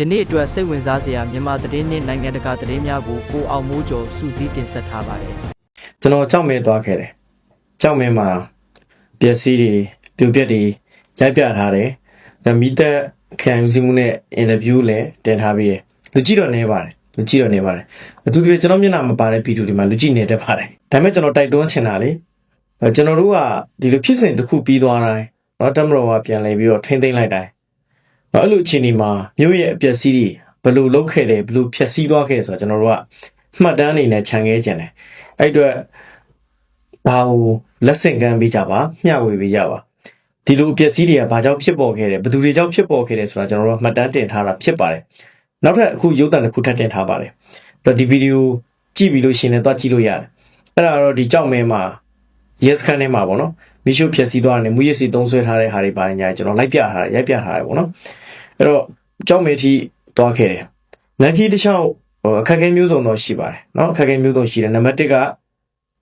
ယနေ့အတွက်စိတ်ဝင်စားစရာမြန်မာသတင်းနှင့်နိုင်ငံတကာသတင်းများကိုကိုအောင်မိုးကျော်စူးစီးတင်ဆက်ထားပါတယ်။ကျွန်တော်ကြောက်မဲသွားခဲ့တယ်။ကြောက်မဲမှာပျက်စီးတွေပြိုပျက်တွေရိုက်ပြထားတယ်။ဒါမီတက်ခံယူစည်းမှုနဲ့အင်တာဗျူးလည်းတင်ထားပြီးရလူကြည့်တော့နေပါတယ်။လူကြည့်တော့နေပါတယ်။အထူးသဖြင့်ကျွန်တော်မျက်နှာမပါတဲ့ဗီဒီယိုတွေမှာလူကြည့်နေတတ်ပါတယ်။ဒါပေမဲ့ကျွန်တော်တိုက်တွန်းချင်တာလေ။ကျွန်တော်တို့ကဒီလိုဖြစ်စဉ်တစ်ခုပြီးသွားတိုင်းတော့တမရောကပြန်လဲပြီးတော့ထိမ့်သိမ့်လိုက်တိုင်း အဲ့လိုအခြေအနေမှာမြို့ရဲ့အပျက်စီးတွေဘယ်လိုလုပ်ခဲ့တယ်ဘယ်လိုဖျက်ဆီးသွားခဲ့တယ်ဆိုတော့ကျွန်တော်တို့ကမှတ်တမ်းအနေနဲ့ခြံခဲ့ကြတယ်အဲ့အတွက်ဘာကိုလက်ဆင့်ကမ်းပေးကြပါမျှဝေပေးကြပါဒီလိုအပျက်စီးတွေကဘာကြောင့်ဖြစ်ပေါ်ခဲ့တယ်ဘယ်သူတွေကြောင့်ဖြစ်ပေါ်ခဲ့တယ်ဆိုတာကျွန်တော်တို့ကမှတ်တမ်းတင်ထားတာဖြစ်ပါတယ်နောက်ထပ်အခုရုပ်သံတစ်ခုထပ်တင်ထားပါတယ်ဆိုတော့ဒီဗီဒီယိုကြည့်ပြီးလို့ရှရင်လည်းသွားကြည့်လို့ရတယ်အဲ့ဒါတော့ဒီကြောက်မဲမှာ yes ခန်းထဲမှာပေါ့နော်မီရှိုးဖြက်စီးသွားတယ်မူရစီသုံးဆွဲထားတဲ့ဟာတွေပါတယ်ညာကျွန်တော်လိုက်ပြထားတယ်ရိုက်ပြထားတယ်ပေါ့နော် အဲ့တော့ကြောက်မဲထိသွားခဲ့တယ်လန်ကီတစ်ချောင်းဟိုအခက်အခဲမျိုးစုံတော့ရှိပါတယ်เนาะအခက်အခဲမျိုးစုံရှိတယ်နံပါတ်1က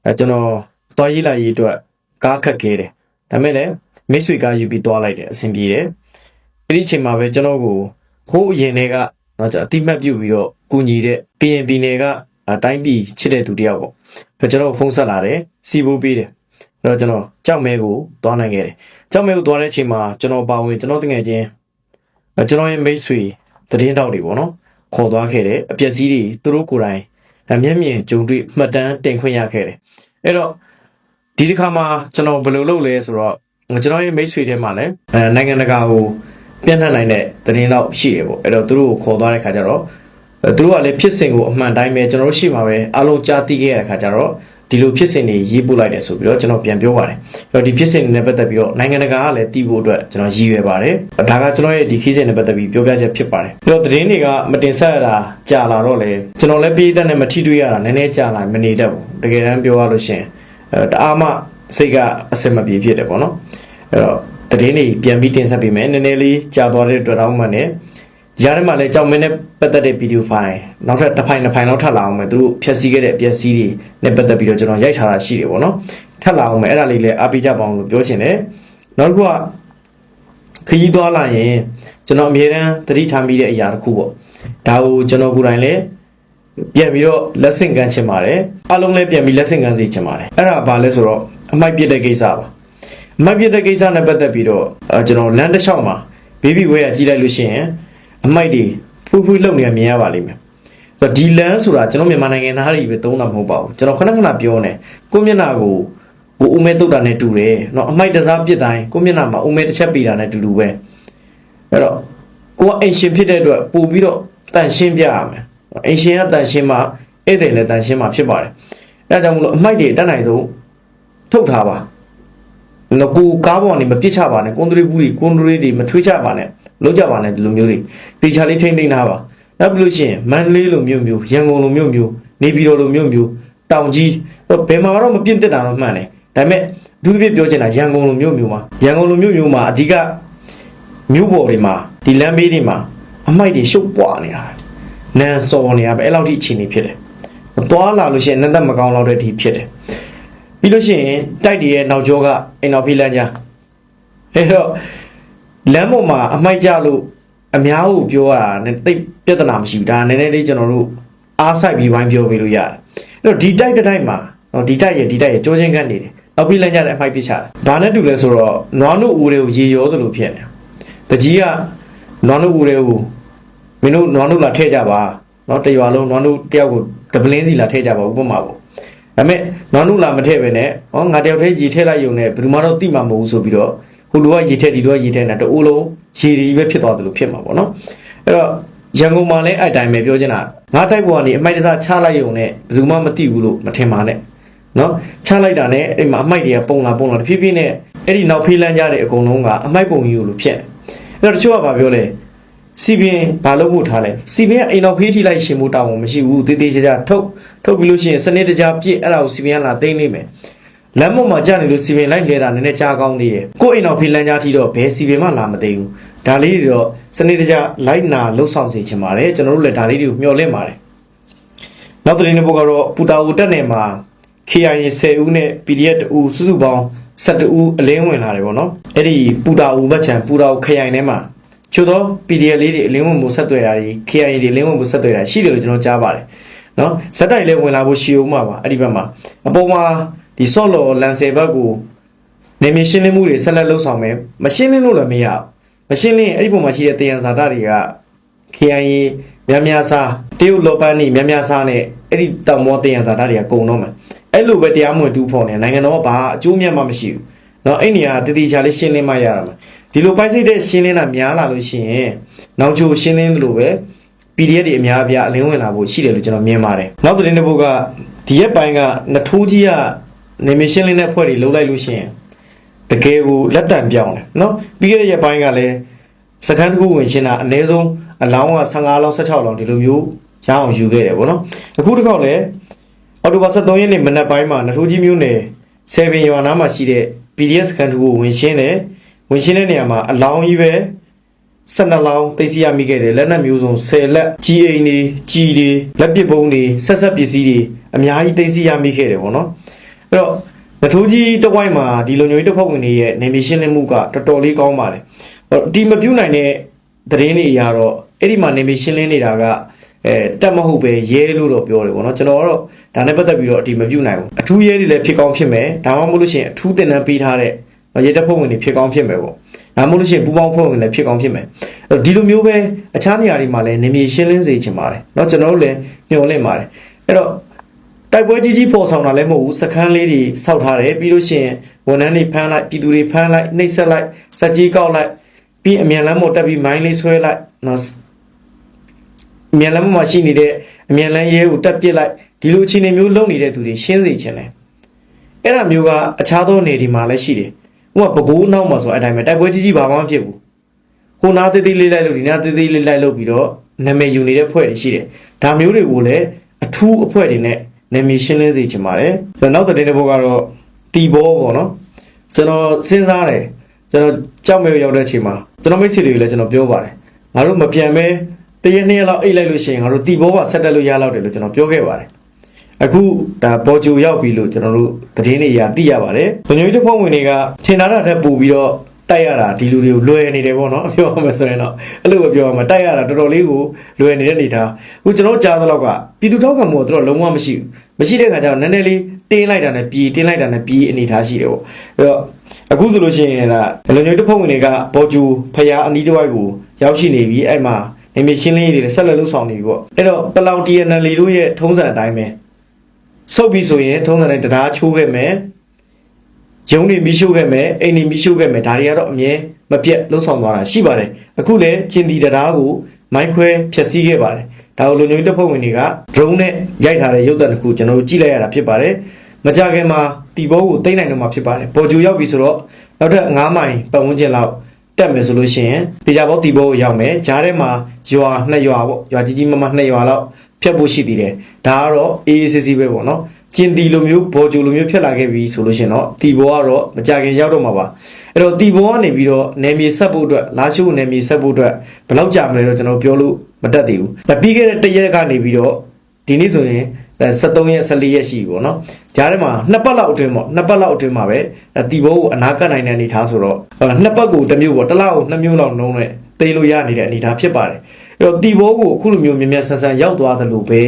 အဲကျွန်တော်သွားရေးလာရေးအတွက်ကားခက်ခဲတယ်ဒါပေမဲ့လည်းမိတ်ဆွေကားယူပြီးသွားလိုက်တယ်အဆင်ပြေတယ်အဲ့ဒီအချိန်မှာပဲကျွန်တော်ကိုဟိုးအရင်တွေကเนาะကျွန်တော်အတိမတ်ပြုတ်ပြီးတော့ကူညီတဲ့ PNB နယ်ကအတိုင်းပြည်ချစ်တဲ့သူတယောက်ပေါ့အဲကျွန်တော်ဖုန်းဆက်လာတယ်စီဖို့ပေးတယ်အဲ့တော့ကျွန်တော်ကြောက်မဲကိုသွားနိုင်ခဲ့တယ်ကြောက်မဲကိုသွားတဲ့အချိန်မှာကျွန်တော်ပါဝင်ကျွန်တော်တငယ်ချင်းအဲ ကျွန်တော်ရဲ့မိတ်ဆွေသတင်းတောက်တွေပေါ့နော်ခေါ်သွားခဲ့တယ်အပျက်စီးတွေသူတို့ကိုယ်တိုင်အမျက်မြင်ကြုံတွေ့မှတ်တမ်းတင်ခွင့်ရခဲ့တယ်အဲ့တော့ဒီတစ်ခါမှာကျွန်တော်ဘယ်လိုလုပ်လဲဆိုတော့ကျွန်တော်ရဲ့မိတ်ဆွေထဲမှာလည်းအဲနိုင်ငံတကာကိုပြန့်နှံ့နိုင်တဲ့သတင်းတော့ရှိတယ်ပေါ့အဲ့တော့သူတို့ကိုခေါ်သွားတဲ့ခါကျတော့အဲသူတို့ကလည်းဖြစ်စဉ်ကိုအမှန်တိုင်းပဲကျွန်တော်တို့ရှိမှာပဲအလုံးကြားသိခဲ့ရတဲ့ခါကျတော့ ဒီလိုဖြစ်စဉ်တွေရေးပို့လိုက်တယ်ဆိုပြီးတော့ကျွန်တော်ပြန်ပြောပါတယ်။အဲ့တော့ဒီဖြစ်စဉ်တွေနဲ့ပတ်သက်ပြီးတော့နိုင်ငံတကာကလည်းသိဖို့အတွက်ကျွန်တော်ရည်ရွယ်ပါတယ်။ဒါကကျွန်တော်ရဲ့ဒီခီးစဉ်နဲ့ပတ်သက်ပြီးပြောပြချက်ဖြစ်ပါတယ်။အဲ့တော့သတင်းတွေကမတင်ဆက်ရတာကြာလာတော့လေကျွန်တော်လည်းပြည်သက်နဲ့မထိတွေ့ရတာနည်းနည်းကြာလာမနေတတ်ဘူး။တကယ်တမ်းပြောရလို့ရှိရင်အဲတအားမှစိတ်ကအဆင်မပြေဖြစ်တယ်ပေါ့နော်။အဲ့တော့သတင်းတွေပြန်ပြီးတင်ဆက်ပေးမယ်။နည်းနည်းလေးကြာသွားတဲ့အတွက်တော့မှလ ည်းရတဲ့မှာလည်းကြောင်မင်းနဲ့ပတ်သက်တဲ့ဗီဒီယိုဖိုင်နောက်ထပ်တစ်ဖိုင်တစ်ဖိုင်လောက်ထပ်လာအောင်မယ်သူတို့ဖြည့်ဆည်းခဲ့တဲ့အပျက်စီးတွေနဲ့ပတ်သက်ပြီးတော့ကျွန်တော်ရိုက်ထားတာရှိတယ်ပေါ့နော်ထပ်လာအောင်မယ်အဲ့ဒါလေးလည်းအားပေးကြပါအောင်လို့ပြောချင်တယ်နောက်တစ်ခုကခရီးသွားလာရင်ကျွန်တော်အမြဲတမ်းသတိထားမိတဲ့အရာတစ်ခုပေါ့ဒါကိုကျွန်တော်ကိုယ်တိုင်လည်းပြန်ပြီးတော့လက်ဆင့်ကမ်းချင်ပါတယ်အလုံးလည်းပြန်ပြီးလက်ဆင့်ကမ်းစေချင်ပါတယ်အဲ့ဒါဘာလဲဆိုတော့အမိုက်ပြစ်တဲ့ကိစ္စပါအမိုက်ပြစ်တဲ့ကိစ္စနဲ့ပတ်သက်ပြီးတော့အဲကျွန်တော်လမ်းတစ်လျှောက်မှာဘေဘီဝဲကကြီးလိုက်လို့ရှိရင် အမိုက်တွေဖူးဖူးလုံနေတာမြင်ရပါလိမ့်မယ်ဆိုတော့ဒီလန်းဆိုတာကျွန်တော်မြန်မာနိုင်ငံသားတွေပဲသုံးတာမဟုတ်ပါဘူးကျွန်တော်ခဏခဏပြောနေကိုမျက်နှာကိုကိုဦးမဲတုတ်တာနဲ့တူတယ်เนาะအမိုက်တစားပြစ်တိုင်းကိုမျက်နှာမှာဦးမဲတစ်ချက်ပေးတာနဲ့တူတူပဲအဲ့တော့ကိုကအိမ်ရှင်ဖြစ်တဲ့အတွက်ပို့ပြီးတော့တန်ရှင်းပြရမယ်အိမ်ရှင်ကတန်ရှင်းမှာဧည့်သည်လည်းတန်ရှင်းမှာဖြစ်ပါတယ်အဲဒါကြောင့်မလို့အမိုက်တွေတက်နိုင်ဆုံးထုတ်ထားပါနော်ကိုကားပေါ်ကနေမပြစ်ချပါနဲ့ကွန်ထရီဘူးတွေကွန်ထရီတွေမထွေးချပါနဲ့ လုံးကြပါနဲ့ဒီလိုမျိုးတွေတေချာလေးထိမ့်သိမ့်ထားပါနောက်ပြီးလို့ရှိရင်မန္တလေးလိုမျိုးမျိုးရန်ကုန်လိုမျိုးမျိုးနေပြည်တော်လိုမျိုးမျိုးတောင်ကြီးဘယ်မှာတော့မပြင့်တက်တာတော့မှန်တယ်ဒါပေမဲ့ဒုတိယပြောချင်တာရန်ကုန်လိုမျိုးမျိုးမှာရန်ကုန်လိုမျိုးမျိုးမှာအဓိကမြို့ပေါ်တွေမှာဒီလမ်းဘေးတွေမှာအမိုက်တွေရှုပ်ပွားနေတာနန်စော်နေတာပဲအဲ့လောက်ထိအခြေအနေဖြစ်တယ်သွားလာလို့ရှိရင်နတ်သက်မကောင်းတော့တဲ့အထိဖြစ်တယ်ပြီးလို့ရှိရင်တိုက်တွေရဲ့နောက်ကျောကအိမ်နောက်ဖေးလမ်းကြားအဲ့တော့ လမ်းပေါ်မှာအမိုက်ကြလို့အများကိုပြောရတာနဲ့တိတ်ပြဿနာမရှိဘူးဒါနည်းနည်းလေးကျွန်တော်တို့အားဆိုင်ပြီးဝိုင်းပြောပေးလို့ရတယ်အဲ့တော့ဒီတိုက်တစ်တိုက်မှာနော်ဒီတိုက်ရဲ့ဒီတိုက်ရဲ့ကြောချင်းကန်းနေတယ်နောက်ပြီးလမ်းကြတဲ့အမိုက်ပစ်ချတယ်ဒါနဲ့တူလဲဆိုတော့နွားနုဦးတွေကိုရေရောသလိုဖြစ်နေတကြီးကနွားနုဦးတွေကိုမင်းတို့နွားနုလာထည့်ကြပါနော်တရွာလုံးနွားနုတယောက်ကိုဒပလင်းစီလာထည့်ကြပါဥပမာပေါ့ဒါပေမဲ့နွားနုလာမထည့်ပဲနဲ့ဟောငါတယောက်တည်းရေထည့်လိုက်ယုံနဲ့ဘယ်သူမှတော့တိမှာမဟုတ်ဘူးဆိုပြီးတော့ ဟိုလူကရေထည့်ဒီလူကရေထည့်နေတအိုးလုံးရေဒီပဲဖြစ်သွားတယ်လို့ဖြစ်မှာပေါ့နော်အဲ့တော့ရန်ကုန်မှာလည်းအဲ့တိုင်းပဲပြောချင်တာငါတိုက်ပေါ်ကနေအမိုက်တစားချလိုက်ယုံနဲ့ဘယ်သူမှမသိဘူးလို့မထင်ပါနဲ့နော်ချလိုက်တာနဲ့အဲ့မှာအမိုက်တွေကပုံလာပုံလာတဖြည်းဖြည်းနဲ့အဲ့ဒီနောက်ဖေးလန်းကြတဲ့အကုန်လုံးကအမိုက်ပုံကြီးလို့ဖြစ်နေအဲ့တော့တချို့ကဘာပြောလဲစီပင်ဘာလို့ပို့ထားလဲစီပင်ကအိမ်တော်ဖေးထိလိုက်ရှင်ဖို့တောင်းမှမရှိဘူးတေးသေးချာချာထုတ်ထုတ်ပြီးလို့ရှိရင်စနစ်တကျပြည့်အဲ့ဒါကိုစီပင်ကလာသိမ့်နေမယ် လမ်းပေါ်မှာကြာနေလို့စီပင်လိုက်လဲတာနည်းနည်းကြာကောင်းသေးတယ်ကိုယ့်အိမ်တော်ဖေးလန်းကြထိတော့ဘယ်စီပင်မှလာမသိဘူးဒါလေးတွေတော့စနစ်တကျလိုက်နာလှုပ်ဆောင်စေချင်ပါတယ်ကျွန်တော်တို့လည်းဒါလေးတွေကိုမျှော်လင့်ပါတယ်နောက်သတင်းတစ်ပုဒ်ကတော့ပူတာဝတက်နယ်မှာ KIA 10ဦးနဲ့ PDF 2ဦးစုစုပေါင်း12ဦးအလင်းဝင်လာတယ်ပေါ့နော်အဲ့ဒီပူတာဦးဘက်ချံပူတာဦးခရိုင်ထဲမှာချို့သော PDF လေးတွေအလင်းဝင်မှုဆက်သွယ်တာတွေ KIA တွေအလင်းဝင်မှုဆက်သွယ်တာရှိတယ်လို့ကျွန်တော်ကြားပါတယ်နော်ဇက်တိုက်လည်းဝင်လာဖို့ရှိဦးမှာပါအဲ့ဒီဘက်မှာအပေါ်မှာ ဒီဆော့လော်လန်ဆယ်ဘက်ကိုနေမရှင်းလင်းမှုတွေဆက်လက်လုပ်ဆောင်မယ်မရှင်းလင်းလို့လည်းမရဘူးမရှင်းလင်းရင်အဲ့ဒီပုံမှာရှိတဲ့တယံဇာတာတွေက KIA များများစားတရုတ်လောပန်းနေများများစားနဲ့အဲ့ဒီတောင်မောတယံဇာတာတွေကကုံတော့မယ်အဲ့လိုပဲတရားမဝင်တူဖို့နေနိုင်ငံတော်ကဘာအကျိုးမြတ်မှမရှိဘူးเนาะအဲ့နေရာတတိချာလေးရှင်းလင်းမှရတာမှာဒီလိုပိုက်စိတ်တဲ့ရှင်းလင်းတာများလာလို့ရှိရင်နောက်ချိုရှင်းလင်းသလိုပဲ PDF တွေအများအပြားအလင်းဝင်လာဖို့ရှိတယ်လို့ကျွန်တော်မြင်ပါတယ်နောက်သတင်းတစ်ပုဒ်ကဒီရက်ပိုင်းကနထိုးကြီးက နေမရှင်းလင်းတဲ့ဖွဲ့တွေလှုပ်လိုက်လို့ရှိရင်တကယ်ကိုလက်တံပြောင်းတယ်နော်ပြီးခဲ့တဲ့ရက်ပိုင်းကလည်းစကန်တခုဝင်ရှင်းတာအနည်းဆုံးအလောင်းက15လောင်း16လောင်းဒီလိုမျိုးရအောင်ယူခဲ့တယ်ဗောနော်အခုတစ်ခေါက်လည်းအော်တိုဘာ23ရက်နေ့မနက်ပိုင်းမှာနထိုးကြီးမြို့နယ်7ရွာနားမှာရှိတဲ့ PDF စကန်တခုဝင်ရှင်းတယ်ဝင်ရှင်းတဲ့နေရာမှာအလောင်းကြီးပဲ12လောင်းသိသိရမိခဲ့တယ်လက်နက်မျိုးစုံ10လက်ကြီးအိမ်တွေကြီးတွေလက်ပစ်ပုံးတွေဆက်ဆက်ပစ္စည်းတွေအများကြီးသိသိရမိခဲ့တယ်ဗောနော် အဲ့တော့နထိုးကြီးတစ်ဝိုက်မှာဒီလိုမျိုးတစ်ဖက်ဝင်တွေရဲ့နေမီရှင်းလင်းမှုကတော်တော်လေးကောင်းပါတယ်ဟိုဒီမပြုတ်နိုင်တဲ့သတင်းတွေအရာတော့အဲ့ဒီမှာနေမီရှင်းလင်းနေတာကအဲတက်မဟုတ်ပဲရဲလို့တော့ပြောတယ်ပေါ့နော်ကျွန်တော်ကတော့ဒါနဲ့ပတ်သက်ပြီးတော့အဒီမပြုတ်နိုင်ဘူးအထူးရဲတွေလည်းဖြစ်ကောင်းဖြစ်မယ်ဒါမှမဟုတ်လို့ရှိရင်အထူးတင်တန်းပေးထားတဲ့ရဲတပ်ဖွဲ့ဝင်တွေဖြစ်ကောင်းဖြစ်မယ်ပေါ့ဒါမှမဟုတ်လို့ရှိရင်ပူပေါင်းဖွဲ့ဝင်လည်းဖြစ်ကောင်းဖြစ်မယ်အဲ့တော့ဒီလိုမျိုးပဲအခြားနေရာတွေမှာလည်းနေမီရှင်းလင်းစေချင်ပါတယ်เนาะကျွန်တော်တို့လည်းညှော်လင့်ပါတယ်အဲ့တော့ တိုက်ပွဲကြီးကြီးပေါ်ဆောင်တာလည်းမဟုတ်ဘူးစခန်းလေးတွေစောက်ထားတယ်ပြီးလို့ရှိရင်ဝန်ထမ်းတွေဖမ်းလိုက်ပြည်သူတွေဖမ်းလိုက်နှိပ်စက်လိုက်စက်ကြီးကောက်လိုက်ပြီးအမြန်လမ်းပေါ်တက်ပြီးမိုင်းလေးဆွဲလိုက်နော်အမြန်လမ်းပေါ်မှာရှိနေတဲ့အမြန်လမ်းရဲကိုတက်ပစ်လိုက်ဒီလိုအခြေအနေမျိုးလုပ်နေတဲ့သူတွေရှင်းစေချင်တယ်အဲ့ဒါမျိုးကအခြားသောနေဒီမှာလည်းရှိတယ်ဥပမာပကိုးနောက်မှာဆိုအဲ့တိုင်းပဲတိုက်ပွဲကြီးကြီးဘာမှမဖြစ်ဘူးဟိုနာသေးသေးလေးလိုက်လို့ဒီနာသေးသေးလေးလိုက်လို့ပြီးတော့နာမည်ယူနေတဲ့ဖွဲ့တွေရှိတယ်ဒါမျိုးတွေကိုလည်းအထူးအဖွဲ့တွေနဲ့ နာမည်ရှင်းလင်းစေချင်ပါတယ်။ကျွန်တော်နောက်တဲ့တဲ့ဘုတ်ကတော့တီဘောပေါ့နော်။ကျွန်တော်စဉ်းစားတယ်ကျွန်တော်ကြောက်မဲရောက်တဲ့အချိန်မှာကျွန်တော်မိတ်ဆွေတွေကိုလည်းကျွန်တော်ပြောပါတယ်။ငါတို့မပြန်မဲတရက်နှစ်ရက်လောက်အိတ်လိုက်လို့ရှိရင်ငါတို့တီဘောကဆက်တက်လို့ရလောက်တယ်လို့ကျွန်တော်ပြောခဲ့ပါတယ်။အခုဒါပေါ်ဂျူရောက်ပြီလို့ကျွန်တော်တို့သတင်းတွေအရသိရပါတယ်။ဘုံညွှန်တစ်ဖွဲ့ဝင်တွေကထင်ထားတာထက်ပိုပြီးတော့ တိုက်ရတာဒီလူတွေကိုလွယ်နေတယ်ပေါ့နော်ပြောရမယ်ဆိုရင်တော့အဲ့လိုပဲပြောရမှာတိုက်ရတာတော်တော်လေးကိုလွယ်နေတဲ့အနေထားအခုကျွန်တော်ကြားသလောက်ကပြည်သူထောက်ခံမှုကတော်တော်လုံးဝမရှိဘူးမရှိတဲ့ခါကျတော့နည်းနည်းလေးတင်းလိုက်တာနဲ့ပြည်တင်းလိုက်တာနဲ့ပြည်အနေထားရှိတယ်ပေါ့အဲ့တော့အခုဆိုလို့ရှိရင်ဒါလုံညွှန်တစ်ဖုံဝင်တွေကဘော်ဂျူဖျားအနီးတစ်ဝိုက်ကိုရောက်ရှိနေပြီအဲ့မှာနေမရှင်းလင်းရေးတွေဆက်လက်လုပ်ဆောင်နေပြီပေါ့အဲ့တော့ပလောင် TNL တို့ရဲ့ထုံးစံအတိုင်းပဲဆုတ်ပြီဆိုရင်ထုံးစံတိုင်းတရားချိုးခဲ့မယ် ရုံးတွေမိရှုခဲ့မယ်အိမ်တွေမိရှုခဲ့မယ်ဒါတွေကတော့အမြဲမပြတ်လှုပ်ဆောင်သွားတာရှိပါတယ်အခုလည်းကျင်တီတရားကိုမိုင်းခွဲဖျက်ဆီးခဲ့ပါတယ်ဒါကိုလူညွှန်တပ်ဖွဲ့ဝင်တွေက drone နဲ့ရိုက်ထားတဲ့ရုပ်သံတစ်ခုကျွန်တော်တို့ကြည့်လိုက်ရတာဖြစ်ပါတယ်မကြခင်မှာတီဘောကိုတိတ်နိုင်တော့မှာဖြစ်ပါတယ်ပေါ်ဂျူရောက်ပြီဆိုတော့နောက်ထပ်9မိုင်ပတ်ဝန်းကျင်လောက်တက်မယ်ဆိုလို့ရှိရင်တေချာဘောတီဘောကိုရောက်မယ်ဂျားထဲမှာရွာနှစ်ရွာပေါ့ရွာကြီးကြီးမမနှစ်ရွာလောက်ဖြတ်ဖို့ရှိသေးတယ်ဒါကတော့ AACC ပဲပေါ့နော် ကျင်တီလိုမျိုးဘောဂျူလိုမျိုးဖြစ်လာခဲ့ပြီဆိုလို့ရှိရင်တော့တီဘောကတော့မကြခင်ရောက်တော့မှာပါအဲ့တော့တီဘောကနေပြီးတော့နယ်မြေဆက်ဖို့အတွက်လာရှိုးနယ်မြေဆက်ဖို့အတွက်ဘယ်လောက်ကြာမလဲတော့ကျွန်တော်ပြောလို့မတတ်သေးဘူးဒါပြီးခဲ့တဲ့တစ်ရက်ကနေပြီးတော့ဒီနေ့ဆိုရင်73ရက်14ရက်ရှိပြီပေါ့နော်ဂျားထဲမှာနှစ်ပတ်လောက်အတွင်းပေါ့နှစ်ပတ်လောက်အတွင်းမှာပဲတီဘောကိုအနာကတ်နိုင်တဲ့အနေထားဆိုတော့နှစ်ပတ်ကိုတစ်မျိုးပေါ့တစ်လောက်ကိုနှစ်မျိုးလောက်နှုံးနဲ့သိလို့ရနေတဲ့အနေထားဖြစ်ပါတယ်အဲ့တော့တီဘောကိုအခုလိုမျိုးမြင်မြတ်ဆန်းဆန်းရောက်သွားတယ်လို့ပဲ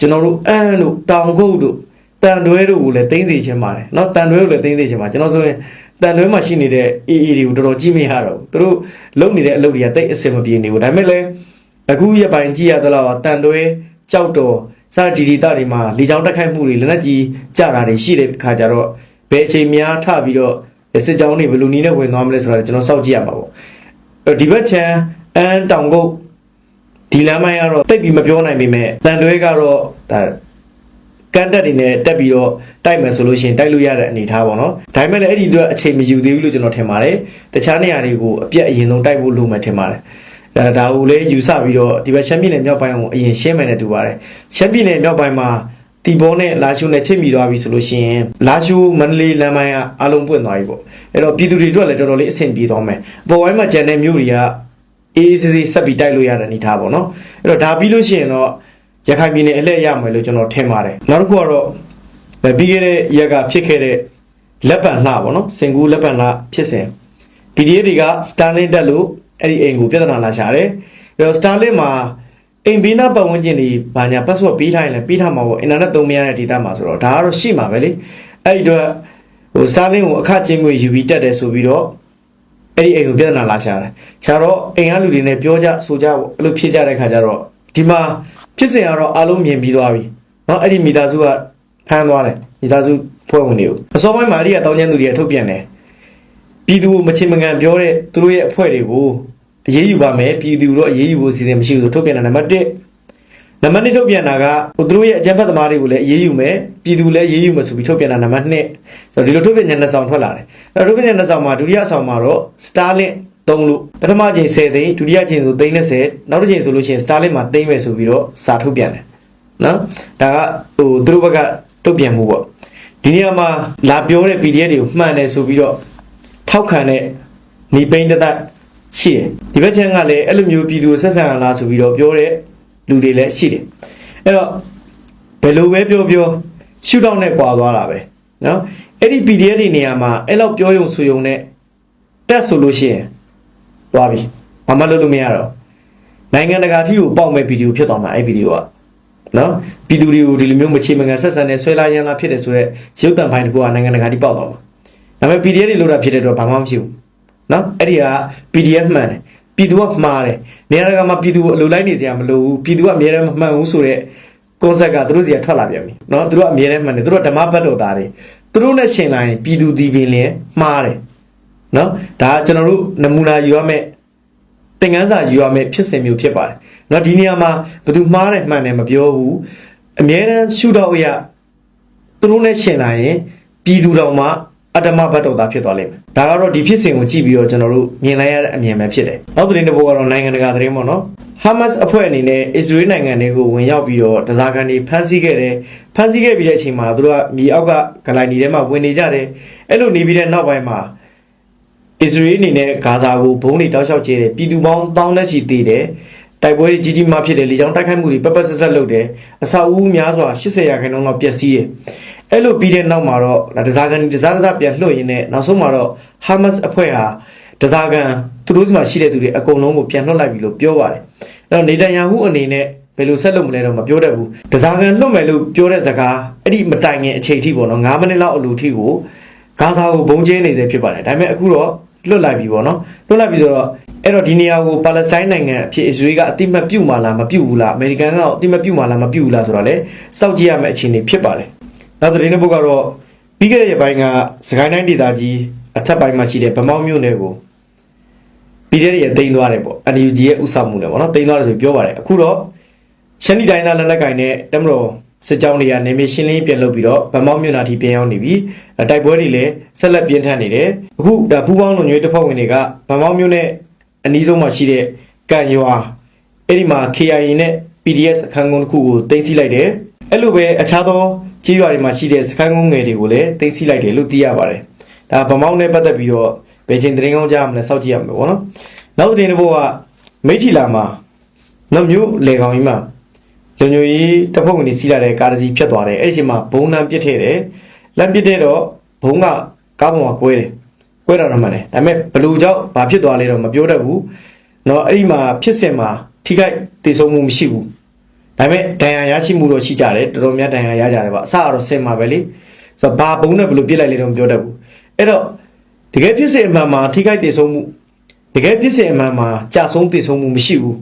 ကျွန်တော်တို့အန်းတို့တောင်ကုတ်တို့တန်တွဲတို့ကိုလည်းသိသိချင်ပါတယ်เนาะတန်တွဲကိုလည်းသိသိချင်ပါကျွန်တော်ဆိုရင်တန်တွဲမှာရှိနေတဲ့ AA တွေကိုတော်တော်ကြည့်မရတော့ဘူးသူတို့လုပ်နေတဲ့အလုပ်တွေကတိတ်အဆင်မပြေနေဘူးဒါပေမဲ့လည်းအခုရပိုင်းကြည့်ရသလောက်တန်တွဲကြောက်တော်စဒီဒီတာတွေမှာလေချောင်းတက်ခိုက်မှုတွေလက်နက်ကြီးကြတာတွေရှိတဲ့ခါကျတော့ဘယ်အချိန်များထပြီးတော့စစ်ကြောင်းတွေဘယ်လိုနည်းနဲ့ဝင်သွားမလဲဆိုတာကျွန်တော်စောင့်ကြည့်ရမှာပေါ့ဒီဘက်ချမ်းအန်တောင်ကုတ် ဒီလမ်းမိုင်းကတော့တိတ်ပြီးမပြောနိုင်ပေမဲ့တန်တွဲကတော့ဒါကန်းတက်တွေနဲ့တက်ပြီးတော့တိုက်မယ်ဆိုလို့ရှိရင်တိုက်လို့ရတဲ့အနေအထားပေါ့နော်ဒါပေမဲ့လည်းအဲ့ဒီအတွက်အချိန်မယူသေးဘူးလို့ကျွန်တော်ထင်ပါတယ်တခြားနေရာတွေကိုအပြတ်အရင်ဆုံးတိုက်ဖို့လိုမှထင်ပါတယ်ဒါဒါကိုလည်းယူဆပြီးတော့ဒီဘက်ရှမ်းပြည်နယ်မြောက်ပိုင်းကိုအရင်ရှင်းမယ်နဲ့တူပါတယ်ရှမ်းပြည်နယ်မြောက်ပိုင်းမှာတီဘောနဲ့လာရှုနဲ့ချိတ်မိသွားပြီဆိုလို့ရှိရင်လာရှုမန္တလေးလမ်းပိုင်းကအလုံးပွင့်သွားပြီပေါ့အဲ့တော့ပြည်သူတွေအတွက်လည်းတော်တော်လေးအဆင်ပြေသွားမယ်အပေါ်ပိုင်းမှာကျန်တဲ့မြို့တွေက အေးအေးဆေးဆေးဆက်ပြီးတိုက်လို့ရတဲ့အနေအထားပေါ့နော်အဲ့တော့ဒါပြီးလို့ရှိရင်တော့ရခိုင်ပြည်နယ်အလှည့်ရမယ်လို့ကျွန်တော်ထင်ပါတယ်နောက်တစ်ခုကတော့ပြီးခဲ့တဲ့ရက်ကဖြစ်ခဲ့တဲ့လက်ပံလှပေါ့နော်စင်ကူလက်ပံလှဖြစ်စဉ် PDF တွေက Starlink တက်လို့အဲ့ဒီအိမ်ကိုပြဿနာလာရှာတယ်ပြီးတော့ Starlink မှာအိမ်ဘေးနားပတ်ဝန်းကျင်တွေဘာညာ password ပေးထားရင်လည်းပေးထားမှာပေါ့ internet သုံးမရတဲ့ data မှာဆိုတော့ဒါကတော့ရှိမှာပဲလေအဲ့ဒီတော့ဟို Starlink ကိုအခချင်းငွေယူပြီးတက်တယ်ဆိုပြီးတော့ အဲ့ဒီအိမ်ကိုပြဿနာလာရှာတယ်။ရှာတော့အိမ်ကလူတွေနဲ့ပြောကြဆိုကြပေါ့အဲ့လိုဖြစ်ကြတဲ့ခါကျတော့ဒီမှာဖြစ်စဉ်ကတော့အလုံးမြင်ပြီးသွားပြီ။နော်အဲ့ဒီမိသားစုကဖမ်းသွားတယ်မိသားစုဖွဲ့ဝင်တွေကိုအစောပိုင်းမာရီယာတောင်းကျမ်းသူတွေကထုတ်ပြန်တယ်။ပြည်သူကိုမချင်မကန်ပြောတဲ့သူတို့ရဲ့အဖွဲ့တွေကိုအေးအေးယူပါမယ်ပြည်သူတို့အေးအေးယူဖို့စီစဉ်မရှိဘူးဆိုထုတ်ပြန်တာနံပါတ်1 နံပါတ်2ထုတ်ပြန်တာကဟိုသူတို့ရဲ့အကြမ်းဖက်သမားတွေကိုလည်းအရေးယူမယ်ပြည်သူလည်းအရေးယူမယ်ဆိုပြီးထုတ်ပြန်တာနံပါတ်2ဆိုတော့ဒီလိုထုတ်ပြန်ချက်နှစ်ဆောင်ထွက်လာတယ်အဲ့တော့ထုတ်ပြန်ချက်နှစ်ဆောင်မှာဒုတိယဆောင်မှာတော့ Starlink သုံးလို့ပထမချိန်10သိန်းဒုတိယချိန်ဆိုသိန်း30နောက်တစ်ချိန်ဆိုလို့ရှိရင် Starlink မှာသိန်းပဲဆိုပြီးတော့စာထုတ်ပြန်တယ်နော်ဒါကဟိုသူတို့ဘက်ကထုတ်ပြန်မှုပေါ့ဒီနေရာမှာလာပြောတဲ့ PDF တွေကိုမှန်တယ်ဆိုပြီးတော့ထောက်ခံတဲ့နေပိန်းတသက်ရှိတယ်ဒီဘက်ချမ်းကလည်းအဲ့လိုမျိုးပြည်သူကိုဆက်ဆံရလားဆိုပြီးတော့ပြောတဲ့ လူတွေလည်းရှိတယ်အဲ့တော့ဘယ်လိုပဲပြောပြောရှုထောင့်နဲ့ကွာသွားတာပဲနော်အဲ့ဒီ PDF တွေနေရာမှာအဲ့လောက်ပြောယုံဆိုယုံနဲ့တက်ဆိုလို့ရှိရင်သွားပြီဘာမှလုပ်လို့မရတော့နိုင်ငံတကာထိကိုပေါက်မဲ့ဗီဒီယိုဖြစ်သွားမှာအဲ့ဗီဒီယိုကနော်ပြည်သူတွေကိုဒီလိုမျိုးမချေမငံဆက်ဆံနေဆွဲလာရန်လာဖြစ်တယ်ဆိုတော့ရုပ်တံဖိုင်းတကူကနိုင်ငံတကာထိပေါက်သွားမှာဒါပေမဲ့ PDF တွေလို့တာဖြစ်တဲ့အတွက်ဘာမှမဖြစ်ဘူးနော်အဲ့ဒီက PDF မှန်တယ် ပြည်သူကမှားတယ်နေရာတကာမှာပြည်သူကိုအလိုလိုက်နေစရာမလိုဘူးပြည်သူကအမြဲတမ်းမမှန်ဘူးဆိုတော့ concept ကသူတို့စီကထွက်လာပြန်ပြီเนาะသူတို့ကအမြဲတမ်းမှန်တယ်သူတို့ကဓမ္မဘတ်တော်သားတွေသူတို့နဲ့ရှင်လာရင်ပြည်သူဒီပင်လင်းမှားတယ်เนาะဒါကကျွန်တော်တို့နမူနာယူရမယ့်သင်ခန်းစာယူရမယ့်ဖြစ်စဉ်မျိုးဖြစ်ပါတယ်เนาะဒီနေရာမှာဘယ်သူမှားတယ်မှန်တယ်မပြောဘူးအမြဲတမ်းရှုတော့ရ သူတို့နဲ့ရှင်လာရင်ပြည်သူတော်မှာ အတ္တမဘတ်တော်သားဖြစ်သွားလိမ့်မယ်။ဒါကတော့ဒီဖြစ်စဉ်ကိုကြည့်ပြီးတော့ကျွန်တော်တို့မြင်လိုက်ရတဲ့အမြင်ပဲဖြစ်တယ်။နောက်သတင်းတစ်ပုဒ်ကတော့နိုင်ငံတကာသတင်းပေါ့နော်။ Hamas အဖွဲ့အနေနဲ့အစ္စရေးနိုင်ငံတွေကိုဝင်ရောက်ပြီးတော့တစားကန်တွေဖမ်းဆီးခဲ့တယ်။ဖမ်းဆီးခဲ့ပြီးတဲ့အချိန်မှာသူတို့ကမြေအောက်ကဂလိုင်းဒီထဲမှာဝင်နေကြတယ်။အဲ့လိုနေပြီးတဲ့နောက်ပိုင်းမှာအစ္စရေးအနေနဲ့ဂါဇာကိုဘုံတွေတောက်လျှောက်ကျဲတယ်။ပြည်သူပေါင်းတောင်းလက်ချီတည်တယ်။တိုက်ပွဲတွေကြီးကြီးမားဖြစ်တယ်လေကြောင်းတိုက်ခိုက်မှုတွေပက်ပက်ဆက်ဆက်လုပ်တယ်။အဆောက်အဦများစွာ80ရာခိုင်နှုန်းလောက်ပျက်စီးတယ်။ အဲ့လိုပြီးတဲ့နောက်မှာတော့ဒါတစားကန်တစားတစားပြန်လွှတ်ရင်းနဲ့နောက်ဆုံးမှာတော့ Hamas အဖွဲ့ဟာတစားကန်သူတို့စီမှာရှိတဲ့သူတွေအကုန်လုံးကိုပြန်လွှတ်လိုက်ပြီလို့ပြောပါတယ်အဲ့တော့နေတန်ယာဟုအနေနဲ့ဘယ်လိုဆက်လုပ်မလဲတော့မပြောတတ်ဘူးတစားကန်လွှတ်မယ်လို့ပြောတဲ့စကားအဲ့ဒီမတိုင်ခင်အချိန်ထိပေါ့နော်9မိနစ်လောက်အလိုထိကိုဂါဇာကိုဘုံကျင်းနေစေဖြစ်ပါတယ်ဒါပေမဲ့အခုတော့လွတ်လိုက်ပြီပေါ့နော်လွတ်လိုက်ပြီဆိုတော့အဲ့တော့ဒီနေရာကိုပါလက်စတိုင်းနိုင်ငံအဖြစ်အစ္စရေးကအတိမတ်ပြုတ်မှလားမပြုတ်ဘူးလားအမေရိကန်ကအတိမတ်ပြုတ်မှလားမပြုတ်ဘူးလားဆိုတော့လေစောင့်ကြည့်ရမယ့်အခြေအနေဖြစ်ပါတယ် နောက်သတင်းတစ်ပုဒ်ကတော့ပြီးခဲ့တဲ့ရက်ပိုင်းကစကိုင်းတိုင်းဒေသကြီးအထက်ပိုင်းမှာရှိတဲ့ဗမောက်မြို့နယ်ကိုပြီးတဲ့ရက်တိန်းသွားတယ်ပေါ့ NUG ရဲ့ဥဆောင်မှုနဲ့ပေါ့နော်တိန်းသွားတယ်ဆိုပြီးပြောပါတယ်အခုတော့ရှမ်းပြည်တိုင်းသားလက်နက်ကင်နဲ့တမတော်စစ်ကြောင်းတွေကနေမြေရှင်းလင်းပြန်လုပ်ပြီးတော့ဗမောက်မြို့နာထိပြန်ရောက်နေပြီအဲတိုက်ပွဲတွေလည်းဆက်လက်ပြင်းထန်နေတယ်အခုဒါပူးပေါင်းလုံခြုံရေးတပ်ဖွဲ့ဝင်တွေကဗမောက်မြို့နဲ့အနီးဆုံးမှာရှိတဲ့ကံရွာအဲ့ဒီမှာ KIA နဲ့ PDS အခန်းကုန်းတစ်ခုကိုတင်စီလိုက်တယ်အဲ့လိုပဲအခြားသော ကြေးရွာတွေမှာရှိတဲ့စကိုင်းကုန်းငယ်တွေကိုလည်းတင်စီလိုက်တယ်လို့သိရပါတယ်။ဒါဗမောက်နဲ့ပတ်သက်ပြီးတော့ဘယ်ချိန်သတင်းကောင်းကြားမလဲစောင့်ကြည့်ရမှာပေါ့နော်။နောက်သတင်းတစ်ပုဒ်ကမိထီလာမှာနောက်မျိုးလေကောင်ကြီးမှာလူညိုကြီးတပ်ဖွဲ့ဝင်တွေစီးလာတဲ့ကားတစ်စီးဖြတ်သွားတယ်။အဲ့ဒီအချိန်မှာဘုံနံပစ်ထည့်တယ်။လက်ပစ်တဲ့တော့ဘုံကကားပေါ်မှာကွဲတယ်။ကွဲတော့မှလည်းဒါပေမဲ့ဘလူကြောင့်ဘာဖြစ်သွားလဲတော့မပြောတတ်ဘူး။နော်အဲ့ဒီမှာဖြစ်စဉ်မှာထိခိုက်တည်ဆုံမှုမရှိဘူး။ ဒါပေမဲ့ဒဏ်ရာရရှိမှုတော့ရှိကြတယ်တော်တော်များဒဏ်ရာရကြတယ်ပေါ့အစကတော့ဆင်မှာပဲလေဆိုတော့ဘာဘုံနဲ့ဘလူပြစ်လိုက်လဲတော့မပြောတတ်ဘူးအဲ့တော့တကယ်ဖြစ်စဉ်အမှန်မှာထိခိုက်တည်ဆုံမှုတကယ်ဖြစ်စဉ်အမှန်မှာကြာဆုံးတည်ဆုံမှုမရှိဘူး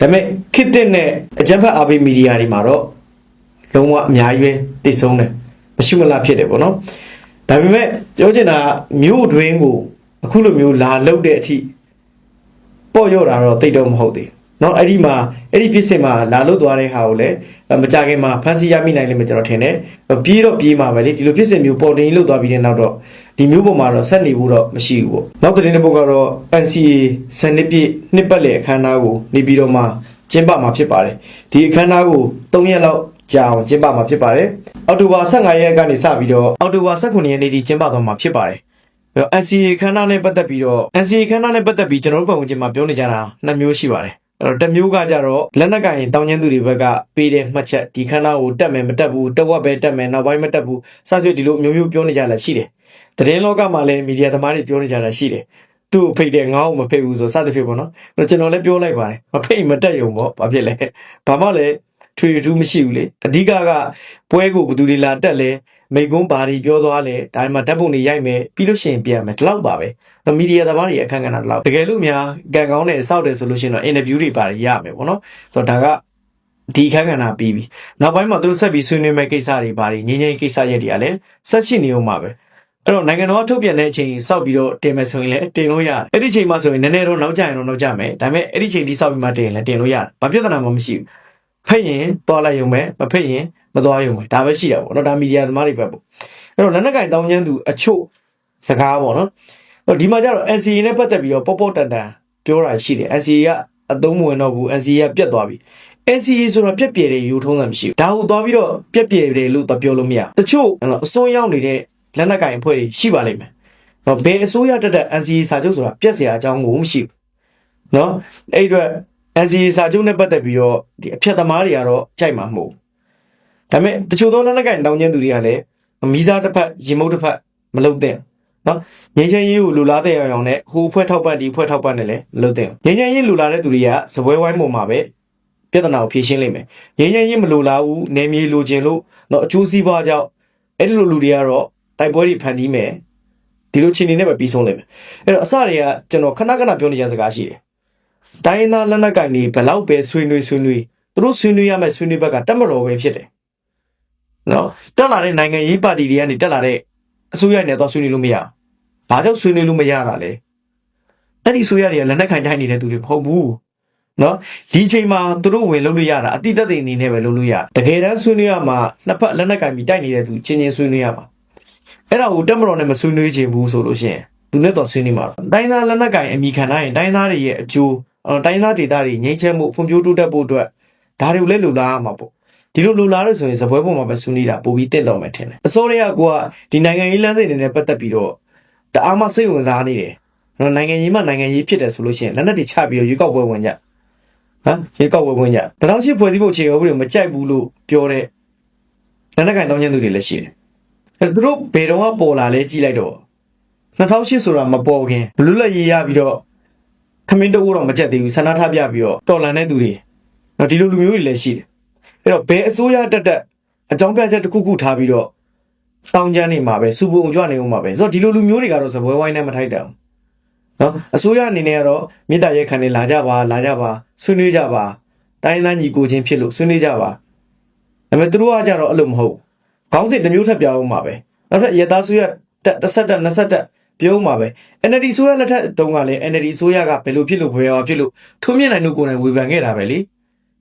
ဒါပေမဲ့ခစ်တဲ့နဲ့အကြံဖတ်အာဘေးမီဒီယာတွေမှာတော့လုံးဝအများကြီးပဲတိတ်ဆုံးတယ်မရှိမလားဖြစ်တယ်ပေါ့နော်ဒါပေမဲ့ပြောချင်တာကမြို့အတွင်းကိုအခုလိုမျိုးလာလုတ်တဲ့အထိပေါ့ရော့တာတော့တိတ်တော့မဟုတ်သေး เนาะအဲ့ဒီမှာအဲ့ဒီပြစ်စင်မှာလာလုတ်သွားတဲ့ဟာကိုလည်းမကြခင်မှာဖန်စီရမိနိုင်လိမ့်မယ်ကျွန်တော်ထင်တယ်ပြေးတော့ပြေးမှာပဲလေဒီလိုပြစ်စင်မျိုးပေါ်တင်လုတ်သွားပြီးတဲ့နောက်တော့ဒီမျိုးပေါ်မှာတော့ဆက်နေဖို့တော့မရှိဘူးပေါ့နောက်သတင်းတစ်ပုဒ်ကတော့ NCA စနစ်ပြည့်နှစ်ပတ်လည်အခမ်းအနားကိုနေပြီးတော့မှကျင်းပမှာဖြစ်ပါတယ်ဒီအခမ်းအနားကို3ရက်လောက်ကြာအောင်ကျင်းပမှာဖြစ်ပါတယ်အောက်တိုဘာ15ရက်ကနေစပြီးတော့အောက်တိုဘာ19ရက်နေ့ထိကျင်းပသွားမှာဖြစ်ပါတယ်အဲ့တော့ NCA ခန်းနာနဲ့ပတ်သက်ပြီးတော့ NCA ခန်းနာနဲ့ပတ်သက်ပြီးကျွန်တော်တို့ဘက်ဝင်ချင်းမှာပြောနေကြတာနှစ်မျိုးရှိပါတယ် အဲ့တော့တစ်မျိုးကကြတော့လက်နက်ကင်တောင်းကျင်းသူတွေဘက်ကပေးတဲ့မှတ်ချက်ဒီခန်းနာကိုတက်မယ်မတက်ဘူးတက်ဝက်ပဲတက်မယ်နောက်ပိုင်းမတက်ဘူးစသဖြင့်ဒီလိုအမျိုးမျိုးပြောနေကြတာရှိတယ်သတင်းလောကမှာလည်းမီဒီယာသမားတွေပြောနေကြတာရှိတယ်သူ့ကိုဖိတ်တယ်ငါ့ကိုမဖိတ်ဘူးဆိုစသဖြင့်ပေါ့နော်အဲ့တော့ကျွန်တော်လည်းပြောလိုက်ပါတယ်မဖိတ်မတက်ရုံပေါ့ဘာဖြစ်လဲဘာမှလည်း ထွေထူးမရှိဘူးလေအဓိကကပွဲကိုဘယ်သူတွေလာတက်လဲမိကုန်းဘာတွေပြောသွားလဲဒါမှဓာတ်ပုံတွေရိုက်မယ်ပြီးလို့ရှိရင်ပြန်မယ်ဒီလောက်ပါပဲတော့မီဒီယာသမားတွေအခန်းကဏ္ဍဒီလောက်တကယ်လို့များကံကောင်းတယ်စောက်တယ်ဆိုလို့ရှိရင်တော့အင်တာဗျူးတွေပါတယ်ရမယ်ပေါ့နော်ဆိုတော့ဒါကဒီအခန်းကဏ္ဍပြီးပြီနောက်ပိုင်းမှာသူတို့ဆက်ပြီးဆွေးနွေးမဲ့ကိစ္စတွေပါတယ်ငင်းငင်းကိစ္စရက်တွေကလည်းဆက်ရှိနေအောင်ပါပဲအဲ့တော့နိုင်ငံတော်ကထုတ်ပြန်တဲ့အချိန်စောက်ပြီးတော့တင်မယ်ဆိုရင်လည်းတင်လို့ရတယ်အဲ့ဒီချိန်မှာဆိုရင်နည်းနည်းတော့နောက်ကျရင်တော့နောက်ကျမယ်ဒါပေမဲ့အဲ့ဒီချိန်ဒီစောက်ပြီးမှတင်ရင်လည်းတင်လို့ရတယ်ဘာပြဿနာမှမရှိဘူး ဖိတ်ရင်သွားလိုက်ရုံပဲမဖိတ်ရင်မသွားရုံပဲဒါပဲရှိတာပေါ့နော်ဒါမီဒီယာသမားတွေပဲပေါ့အဲ့တော့လက်နက်ကင်တောင်းကျမ်းသူအချို့စကားပေါ့နော်အဲ့တော့ဒီမှာကျတော့ NCA နဲ့ပတ်သက်ပြီးတော့ပေါ့ပေါ့တန်တန်ပြောတာရှိတယ် NCA ကအသုံးမဝင်တော့ဘူး NCA ကပြတ်သွားပြီ NCA ဆိုတော့ပြက်ပြယ်တွေယူထုံးတာမရှိဘူးဒါကိုသွားပြီးတော့ပြက်ပြယ်တယ်လို့တော့ပြောလို့မရဘူးတချို့အဲ့တော့အစွန်းရောက်နေတဲ့လက်နက်ကင်အဖွဲ့တွေရှိပါလိမ့်မယ်။နော်ဘယ်အစိုးရတက်တဲ့ NCA စာချုပ်ဆိုတာပြက်စရာအကြောင်းကိုမရှိဘူး။နော်အဲ့ဒီအတွက် NCA စာချုပ်နဲ့ပတ်သက်ပြီးတော့ဒီအဖြတ်သမားတွေကတော့ကြိုက်မှာမဟုတ်ဘူး။ဒါပေမဲ့တချို့သောလက်နက်ကင်တောင်းကျမ်းသူတွေကလည်းမီးစားတစ်ဖက်ရင်မုတ်တစ်ဖက်မလုပ်တဲ့နော်ငင်းချင်းရေးကိုလူလားတဲ့အောင်နဲ့ဟိုအဖွဲ့ထောက်ပံ့ဒီအဖွဲ့ထောက်ပံ့နဲ့လည်းမလုပ်တဲ့ငင်းချင်းရေးလူလားတဲ့သူတွေကစပွဲဝိုင်းပေါ်မှာပဲပြဿနာကိုဖြေရှင်းလိမ့်မယ်ငင်းချင်းရေးမလူလားဘူးနေမြေလိုချင်လို့နော်အကျိုးစီးပွားကြောင့်အဲ့ဒီလိုလူတွေကတော့တိုက်ပွဲတွေဖန်တီးမယ်ဒီလိုချင်းနေနဲ့ပဲပြီးဆုံးလိမ့်မယ်အဲ့တော့အစတွေကကျွန်တော်ခဏခဏပြောနေကြစကားရှိတယ် တိုင်းရင်းသားလက်နက်ကင်တွေဘယ်လောက်ပဲဆွေးနွေးဆွေးနွေးသူတို့ဆွေးနွေးရမယ့်ဆွေးနွေးဘက်ကတက်မတော်ပဲဖြစ်တယ်နော်တက်လာတဲ့နိုင်ငံရေးပါတီတွေကနေတက်လာတဲ့အစိုးရနဲ့တော့ဆွေးနွေးလို့မရဘူးဘာကြောင့်ဆွေးနွေးလို့မရတာလဲအဲ့ဒီဆိုရတွေကလက်နက်ကင်တိုင်းနေတဲ့သူတွေမဟုတ်ဘူးနော်ဒီအချိန်မှာသူတို့ဝင်လုပ်လို့ရတာအတိတ်သက်သေအနေနဲ့ပဲလုပ်လို့ရတကယ်တမ်းဆွေးနွေးရမှာနှစ်ဖက်လက်နက်ကင်ပြီးတိုက်နေတဲ့သူချင်းချင်းဆွေးနွေးရမှာအဲ့ဒါကိုတက်မတော်နဲ့မဆွေးနွေးချင်ဘူးဆိုလို့ရှိရင်သူနဲ့တော့ဆွေးနွေးမှာတော့တိုင်းသားလက်နက်ကင်အမိခံနိုင်ရင်တိုင်းသားတွေရဲ့အကျိုးအော် တိုင်းသားဒေသတွေငြိမ်းချမ်းမှုဖွံ့ဖြိုးတိုးတက်ဖို့အတွက်ဒါတွေကိုလည်းလူလားရမှာပေါ့ဒီလိုလူလားလို့ဆိုရင်ဇပွဲပေါ်မှာပဲဆွေးနွေးတာပိုပြီးတက်တော့မယ်ထင်တယ်အစိုးရကကိုကဒီနိုင်ငံရေးလမ်းစဉ်တွေနဲ့ပတ်သက်ပြီးတော့တအားမှစိတ်ဝင်စားနေတယ်နော်နိုင်ငံရေးမှနိုင်ငံရေးဖြစ်တယ်ဆိုလို့ရှိရင်လက်နက်တွေချပြီးတော့ရွေးကောက်ပွဲဝင်ကြဟမ်ရွေးကောက်ပွဲဝင်ကြတထောင်ချစ်ဖွဲ့စည်းဖို့အခြေခံဥပဒေကိုမကြိုက်ဘူးလို့ပြောတဲ့လက်နက်ကင်တောင်းကျမ်းသူတွေလည်းရှိတယ်အဲ့သူတို့ဘယ်တော့မှပေါ်လာလဲကြည့်လိုက်တော့2008ဆိုတာမပေါ်ခင်လွတ်လပ်ရေးရပြီးတော့ ခမင်းတိုးတော့မကြက်သေးဘူးဆန္ဒထားပြပြီးတော့တော်လန်တဲ့သူတွေနော်ဒီလိုလူမျိုးတွေလည်းရှိတယ်အဲ့တော့ဘယ်အစိုးရတက်တက်အကြောင်းပြချက်တစ်ခုခုထားပြီးတော့စောင်းချမ်းနေမှာပဲစူပုံကြွနေဦးမှာပဲဆိုတော့ဒီလိုလူမျိုးတွေကတော့စပွဲဝိုင်းနဲ့မထိုက်တန်ဘူးနော်အစိုးရအနေနဲ့ကတော့မေတ္တာရက်ခံနေလာကြပါလာကြပါဆွေးနွေးကြပါတိုင်းသားညီကိုချင်းဖြစ်လို့ဆွေးနွေးကြပါဒါပေမဲ့သူတို့ကကြတော့အဲ့လိုမဟုတ်ဘူးခေါင်းစဉ်တစ်မျိုးထပ်ပြောင်းမှာပဲနောက်ထပ်ရသားဆိုရတက်တစ်ဆက်တက်နှစ်ဆက်တက် ပြောင်းမှာပဲ NLD ဆိုရလက်ထက်တုန်းကလည်း NLD ဆိုရကဘယ်လိုဖြစ်လို့ဘယ်ဟာဖြစ်လို့ထုံးမြင့်နိုင်တို့ကိုယ်တိုင်ဝေဖန်ခဲ့တာပဲလီ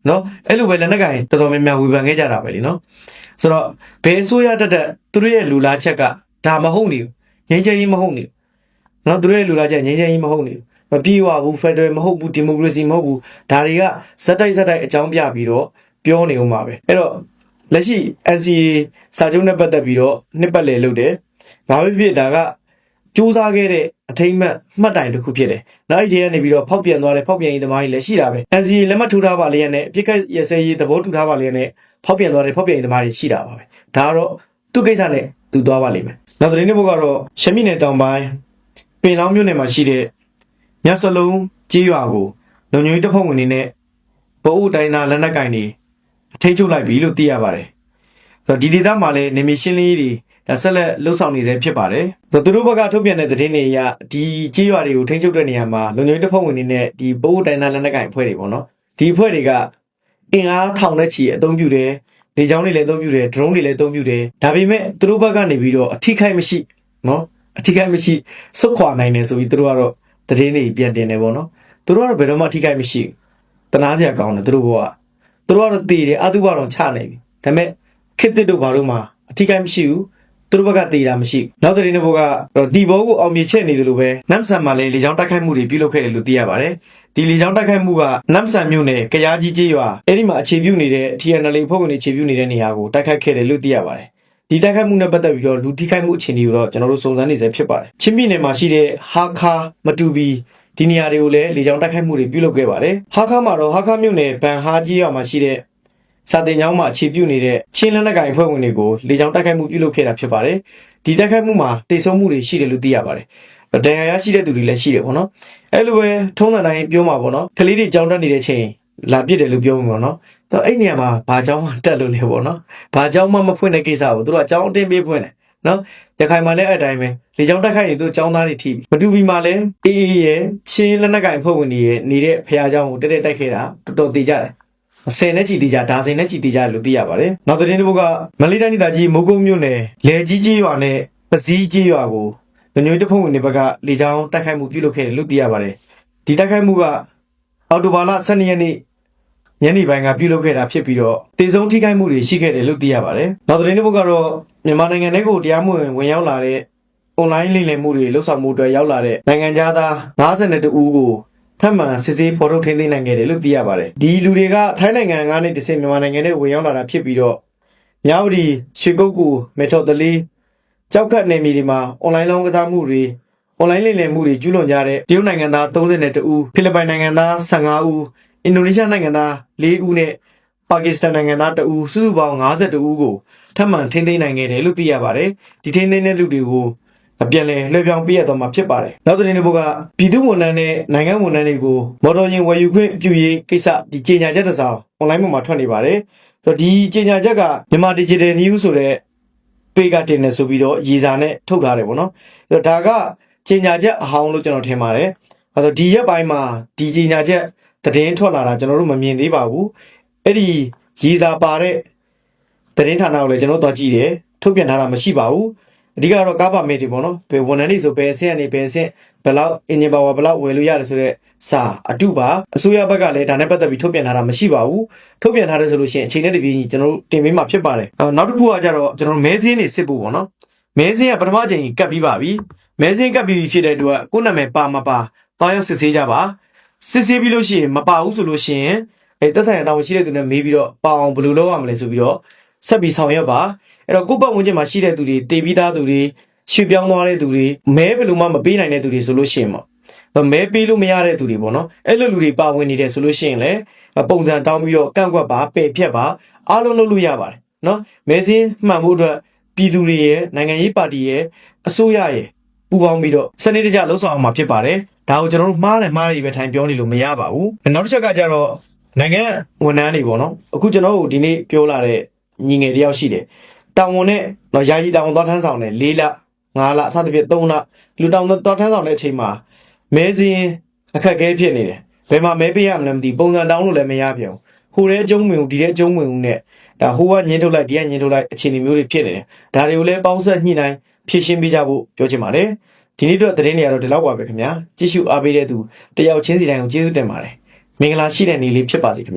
နော်အဲ့လိုပဲလက်နက်ကင်တော်တော်များများဝေဖန်ခဲ့ကြတာပဲလीနော်ဆိုတော့ဘယ်ဆိုရတက်တက်သူတို့ရဲ့လူလားချက်ကဒါမဟုတ်နေဘူးငင်းချင်ကြီးမဟုတ်နေဘူးနော်သူတို့ရဲ့လူလားချက်ငင်းချင်ကြီးမဟုတ်နေဘူးမပြေဝဘူးဖက်ဒရယ်မဟုတ်ဘူးဒီမိုကရေစီမဟုတ်ဘူးဒါတွေကဇက်တိုက်ဇက်တိုက်အကြောင်းပြပြီးတော့ပြောနေဦးမှာပဲအဲ့တော့လက်ရှိ NCA စာချုပ်နဲ့ပတ်သက်ပြီးတော့နှစ်ပတ်လည်လုပ်တယ်။ဘာဖြစ်ဖြစ်ဒါက စူးစမ်းခဲ့တဲ့အထိမ့်မှတ်မှတ်တိုင်တစ်ခုဖြစ်တယ်။နောက်ဒီကနေပြီးတော့ဖောက်ပြန်သွားတဲ့ဖောက်ပြန်ရေးသမားကြီးလည်းရှိတာပဲ။ NCA လက်မှတ်ထိုးထားပါလျက်နဲ့အပြစ်ကတ်ရစဲရေးသဘောတူထားပါလျက်နဲ့ဖောက်ပြန်သွားတဲ့ဖောက်ပြန်ရေးသမားတွေရှိတာပါပဲ။ဒါကတော့သူ့ကိစ္စနဲ့သူသွားပါလိမ့်မယ်။နောက်သတင်းတစ်ပုဒ်ကတော့ရှမ်းပြည်နယ်တောင်ပိုင်းပင်လောင်းမြို့နယ်မှာရှိတဲ့ညစလုံးကြေးရွာကိုလုံခြုံရေးတပ်ဖွဲ့ဝင်တွေနဲ့ဗိုလ်အုပ်တိုင်းသားလက်နက်ကင်တွေအထိတ်ချုပ်လိုက်ပြီလို့သိရပါတယ်။ဆိုတော့ဒီဒေသမှာလည်းနေမီရှင်းလင်းရေးတွေ ဒါဆက်လက်လှုပ်ဆောင်နေစေဖြစ်ပါတယ်။ဆိုတော့သူတို့ဘက်ကထုတ်ပြန်တဲ့သတင်းတွေအရဒီကြေးရွာတွေကိုထိန်းချုပ်တဲ့နေရာမှာလုံခြုံရေးတပ်ဖွဲ့ဝင်တွေနဲ့ဒီပိုးတိုင်းသားလက်နက်ကိုင်အဖွဲ့တွေပေါ့နော်။ဒီအဖွဲ့တွေကအင်အားထောင်နဲ့ချီအသုံးပြုတယ်။လေကြောင်းတွေလည်းအသုံးပြုတယ်။ drone တွေလည်းအသုံးပြုတယ်။ဒါပေမဲ့သူတို့ဘက်ကနေပြီးတော့အထိခိုက်မရှိနော်။အထိခိုက်မရှိစုခွာနိုင်တယ်ဆိုပြီးသူတို့ကတော့သတင်းတွေပြန်တင်တယ်ပေါ့နော်။သူတို့ကတော့ဘယ်တော့မှအထိခိုက်မရှိဘူး။တနာစရာကောင်းတယ်သူတို့ဘက်ကသူတို့ကတော့တည်တယ်အတုပတော့ချနေပြီဒါပေမဲ့ခစ်တစ်တို့ဘာလို့မှအထီးကိုင်းမရှိဘူး သူတို့ဘက်ကတည်တာမရှိဘူးနောက်တဲ့နေ့ဘကတော့ဒီဘောကိုအောင်မြင်ချက်နေတယ်လို့ပဲနမ်ဆန်မှာလည်းလေကြောင်းတိုက်ခိုက်မှုတွေပြုလုပ်ခဲ့တယ်လို့သိရပါတယ်ဒီလေကြောင်းတိုက်ခိုက်မှုကနမ်ဆန်မြို့နယ်ကြရားကြီးကျေးရွာအဲ့ဒီမှာအခြေပြုနေတဲ့ TNL ဖွဲ့ဝင်တွေအခြေပြုနေတဲ့နေရာကိုတိုက်ခိုက်ခဲ့တယ်လို့သိရပါတယ်ဒီတိုက်ခိုက်မှုနဲ့ပတ်သက်ပြီးတော့လူထိခိုက်မှုအခြေအနေကိုတော့ကျွန်တော်တို့စုံစမ်းနေစေဖြစ်ပါတယ်ချင်းပြည်နယ်မှာရှိတဲ့ဟာခါမတူဘီဒီနေရာတွေကိုလည်းလေကြောင်းတိုက်ခိုက်မှုတွေပြုလုပ်ခဲ့ပါတယ်ဟာခါမှာတော့ဟာခါမြို့နယ်ဘန်ဟာကြီးရွာမှာရှိတဲ့ စာတင်ကျောင်းမှာအခြေပြုနေတဲ့ချင်းလက်နက်ကိုင်အဖွဲ့ဝင်တွေကိုလေကြောင်းတိုက်ခိုက်မှုပြုလုပ်ခဲ့တာဖြစ်ပါတယ်ဒီတိုက်ခိုက်မှုမှာတိတ်ဆုံးမှုတွေရှိတယ်လို့သိရပါတယ် တရားရရှိတဲ့သူတွေလည်းရှိတယ်ပေါ့နော်အဲ့လိုပဲထုံးစံတိုင်းပြောမှာပေါ့နော်ကလေးတွေကြောင်းတက်နေတဲ့ချိန်လာပြစ်တယ်လို့ပြောမှာပေါ့နော်တော့အဲ့နေရာမှာဘာကြောင်းမှတက်လို့လေပေါ့နော်ဘာကြောင်းမှမဖွင့်တဲ့ကိစ္စကိုသူတို့ကကြောင်းအတင်းပေးဖွင့်တယ်နော်ရခိုင်မှာလည်းအဲ့အတိုင်းပဲလေကြောင်းတက်ခိုက်ရင်သူတို့ကြောင်းသားတွေထိပြီမတူဘီမှာလည်းအေးအေးရဲ့ချင်းလက်နက်ကင်ဖွဲ့ဝင်တွေရဲ့နေတဲ့ဖះเจ้าကိုတက်တက်တိုက်ခဲ့တာတော်တော်သေးကြတယ် ဆယ်နဲ့ချီတီကြဒါဇင်နဲ့ချီတီကြလို့သိရပါတယ်။နောက်သတင်းတစ်ပုဒ်ကမလေးတိုင်းဒေသကြီးမိုးကုတ်မြို့နယ်လယ်ကြီးကြီးရွာနဲ့ပစည်းကြီးရွာကိုညညွေတဖုံဝင်တွေဘက်ကလေကြောင်းတိုက်ခိုက်မှုပြုလုပ်ခဲ့တယ်လို့သိရပါတယ်။ဒီတိုက်ခိုက်မှုကအော်တိုဘာလ12ရက်နေ့ညနေပိုင်းကပြုလုပ်ခဲ့တာဖြစ်ပြီးတော့တေဆုံးထိခိုက်မှုတွေရှိခဲ့တယ်လို့သိရပါတယ်။နောက်သတင်းတစ်ပုဒ်ကတော့မြန်မာနိုင်ငံထဲကိုတရားမဝင်ဝင်ရောက်လာတဲ့ online လိမ်လည်မှုတွေလှုပ်ဆောင်မှုတွေရောက်လာတဲ့နိုင်ငံသား52ဦးကို ထပ်မံစစ်ဆေးဖော်ထုတ်ထိန်းသိမ်းနိုင်ခဲ့တယ်လို့သိရပါတယ်။ဒီလူတွေကထိုင်းနိုင်ငံကနေတဆင့်မြန်မာနိုင်ငံထဲဝင်ရောက်လာတာဖြစ်ပြီးတော့မြောက်ဒီရွှေကုတ်ကူမေထော်တလီကြောက်ခတ်နေမြေတွေမှာ online လောင်းကစားမှုတွေ online လိမ်လည်မှုတွေကျူးလွန်ကြတဲ့တရုတ်နိုင်ငံသား32ဦးဖိလစ်ပိုင်နိုင်ငံသား15ဦးအင်ဒိုနီးရှားနိုင်ငံသား4ဦးနဲ့ပါကစ္စတန်နိုင်ငံသား2ဦးစုစုပေါင်း52ဦးကိုထပ်မံထိန်းသိမ်းနိုင်ခဲ့တယ်လို့သိရပါတယ်။ဒီထိန်းသိမ်းတဲ့လူတွေကို အပြန်လည်လွှဲပြောင်းပေးရတော့မှာဖြစ်ပါတယ်။နောက်သတင်းတစ်ပုဒ်ကပြည်သူဝန်ထမ်းနဲ့နိုင်ငံဝန်ထမ်းတွေကိုမော်တော်ယာဉ်ဝယ်ယူခွင့်ပြုရေးကိစ္စဒီကြေညာချက်တစ်စောင် online ပေါ်မှာထွက်နေပါတယ်။ဆိုတော့ဒီကြေညာချက်ကမြန်မာ Digital News ဆိုတဲ့ page ကတင်နေဆိုပြီးတော့ရည်စာနဲ့ထုတ်ထားတယ်ပေါ့နော်။ဆိုတော့ဒါကကြေညာချက်အဟောင်းလို့ကျွန်တော်ထင်ပါတယ်။အဲတော့ဒီရက်ပိုင်းမှာဒီကြေညာချက်သတင်းထွက်လာတာကျွန်တော်တို့မမြင်သေးပါဘူး။အဲ့ဒီရည်စာပါတဲ့သတင်းဌာနကိုလည်းကျွန်တော်တို့တော့ကြည့်တယ်ထုတ်ပြန်ထားတာမရှိပါဘူး။ အဓိကတော့ကားပါမစ်တွေပေါ့နော်ဘယ်ဝန်ထမ်းတွေဆိုဘယ်အဆင့်ကနေဘယ်အဆင့်ဘယ်လောက်အင်ဂျင်ပါဝါဘယ်လောက်ဝယ်လို့ရတယ်ဆိုတော့စာအတုပါအစိုးရဘက်ကလည်းဒါနဲ့ပတ်သက်ပြီးထုတ်ပြန်ထားတာမရှိပါဘူးထုတ်ပြန်ထားတယ်ဆိုလို့ရှိရင်အချိန်နဲ့တပြေးညီကျွန်တော်တို့တင်ပေးမှာဖြစ်ပါတယ်အော်နောက်တစ်ခုကကြတော့ကျွန်တော်တို့မဲစင်းနေစစ်ဖို့ပေါ့နော်မဲစင်းကပထမချိန်ကတ်ပြီးပါပြီမဲစင်းကတ်ပြီးဖြစ်တဲ့အတွက်ကိုယ့်နာမည်ပါမပါတောင်းရောက်စစ်ဆေးကြပါစစ်ဆေးပြီးလို့ရှိရင်မပါဘူးဆိုလို့ရှိရင်အဲတက်ဆိုင်ရာတောင်းရှိတဲ့သူနဲ့မေးပြီးတော့ပါအောင်ဘယ်လိုလုပ်ရမလဲဆိုပြီးတော့ ဆက်ပြီးဆောင်ရွက်ပါအဲ့တော့ကိုယ့်ပတ်ဝန်းကျင်မှာရှိတဲ့သူတွေတေပြီးသားသူတွေရွှေ့ပြောင်းသွားတဲ့သူတွေမဲဘယ်လိုမှမပေးနိုင်တဲ့သူတွေဆိုလို့ရှိရင်ပေါ့မဲပေးလို့မရတဲ့သူတွေပေါ့နော်အဲ့လိုလူတွေပါဝင်နေတယ်ဆိုလို့ရှိရင်လည်းပုံစံတောင်းပြီးတော့ကန့်ကွက်ပါပယ်ဖြတ်ပါအားလုံးလုပ်လို့ရပါတယ်နော်မဲစင်းမှန်ဖို့အတွက်ပြည်သူတွေရဲ့နိုင်ငံရေးပါတီရဲ့အစိုးရရဲ့ပူးပေါင်းပြီးတော့စနစ်တကျလှုပ်ဆောင်အောင်မှာဖြစ်ပါတယ်ဒါကိုကျွန်တော်တို့မှားတယ်မှားတယ်ပဲထိုင်ပြောနေလို့မရပါဘူးနောက်တစ်ချက်ကကြတော့နိုင်ငံဝန်ထမ်းတွေပေါ့နော်အခုကျွန်တော်တို့ဒီနေ့ပြောလာတဲ့ ညီငယ်တယောက်ရှိတယ်တောင်ဝန်နဲ့တော့ယာယီတောင်ဝန်သွားထမ်းဆောင်တယ်၄လ၅လအစသဖြင့်၃လလူတောင်သွားထမ်းဆောင်တဲ့အချိန်မှာမဲစင်းအခက်အခဲဖြစ်နေတယ်ဘယ်မှာမဲပေးရမလဲမသိပုံစံတောင်းလို့လည်းမရပြန်ဘူးဟိုတဲ့အကျုံးဝင်ဦးဒီတဲ့အကျုံးဝင်ဦးနဲ့ဒါဟိုကညင်းထုတ်လိုက်ဒီကညင်းထုတ်လိုက်အခြေအနေမျိုးတွေဖြစ်နေတယ်ဒါတွေကိုလည်းပေါင်းဆက်ညှိနှိုင်းဖြည့်ရှင်းပေးကြဖို့ပြောချင်ပါတယ်ဒီနေ့တော့သတင်းတွေကတော့ဒီလောက်ပါပဲခင်ဗျာကြည့်ရှုအားပေးတဲ့သူတယောက်ချင်းစီတိုင်းကိုကျေးဇူးတင်ပါတယ်မင်္ဂလာရှိတဲ့နေ့လေးဖြစ်ပါစေခင်ဗျာ